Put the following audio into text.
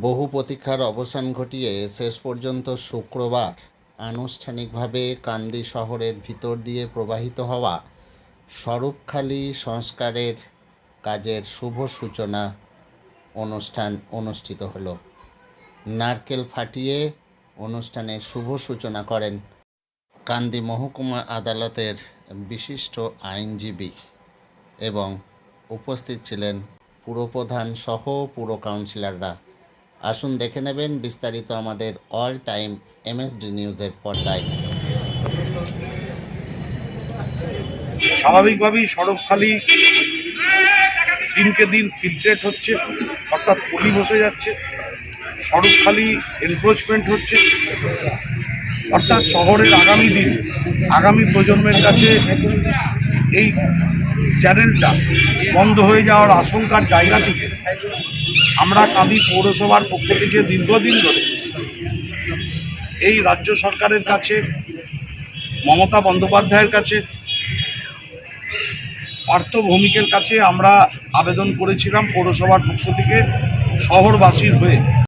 বহু প্রতীক্ষার অবসান ঘটিয়ে শেষ পর্যন্ত শুক্রবার আনুষ্ঠানিকভাবে কান্দি শহরের ভিতর দিয়ে প্রবাহিত হওয়া স্বরূপখালী সংস্কারের কাজের শুভ সূচনা অনুষ্ঠান অনুষ্ঠিত হল। নারকেল ফাটিয়ে অনুষ্ঠানের শুভ সূচনা করেন কান্দি মহকুমা আদালতের বিশিষ্ট আইনজীবী এবং উপস্থিত ছিলেন পুরপ্রধান সহ পুর কাউন্সিলররা। আসুন দেখে নেবেন বিস্তারিত আমাদের অল টাইম এমএসডি নিউজের পর্দায়। স্বাভাবিকভাবেই সড়কখালি দিনকে দিন সিলট্রেট হচ্ছে, অর্থাৎ পলি বসে যাচ্ছে সড়কখালি এনক্রোচমেন্ট হচ্ছে। অর্থাৎ শহরের আগামী দিন, আগামী প্রজন্মের কাছে এই চ্যানেলটা বন্ধ হয়ে যাওয়ার আশঙ্কার জায়গা থেকে আমরা কাঁদি পৌরসভার পক্ষ থেকে দীর্ঘদিন ধরে এই রাজ্য সরকারের কাছে, মমতা বন্দ্যোপাধ্যায়ের কাছে পার্থ ভৌমিকের কাছে আমরা আবেদন করেছিলাম পৌরসভার পক্ষ থেকে শহরবাসীর হয়ে।